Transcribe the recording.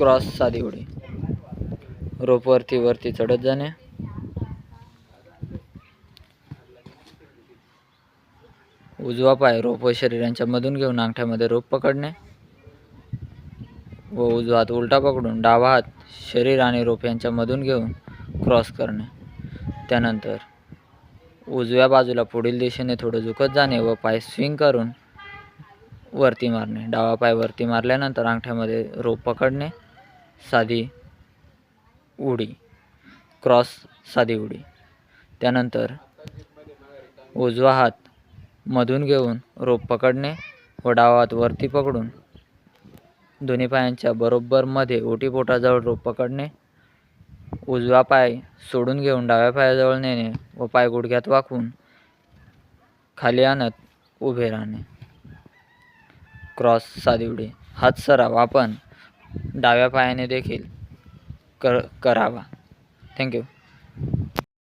Cross साधी उडी. रोपवरती वरती चढत जाणे. उजवा पाय रोप व शरीरांच्या मधून घेऊन अंगठ्यामध्ये रोप पकडणे व उजवा हात उलटा पकडून डावा हात शरीर आणि रोप यांच्या मधून घेऊन क्रॉस करणे. त्यानंतर उजव्या बाजूला पुढील दिशेने थोडं झुकत जाणे व पाय स्विंग करून वरती मारणे. डावा पाय वरती मारल्यानंतर अंगठ्यामध्ये रोप पकडणे. साधी उडी. क्रॉस साधी उडी. त्यानंतर उजवा हात मधून घेऊन रोप पकडणे व डावा हात वरती पकडून दोन्ही पायांच्या बरोबर मध्ये ओटीपोटाजवळ रोप पकडणे. उजवा पाय सोडून घेऊन डाव्या पायाजवळ नेणे व पाय गुडघ्यात वाकवून खाली आणत उभे राहणे. क्रॉस साधी उडी. हात सराव. आपण डाव्या पायाने देखील कर करावा. थँक्यू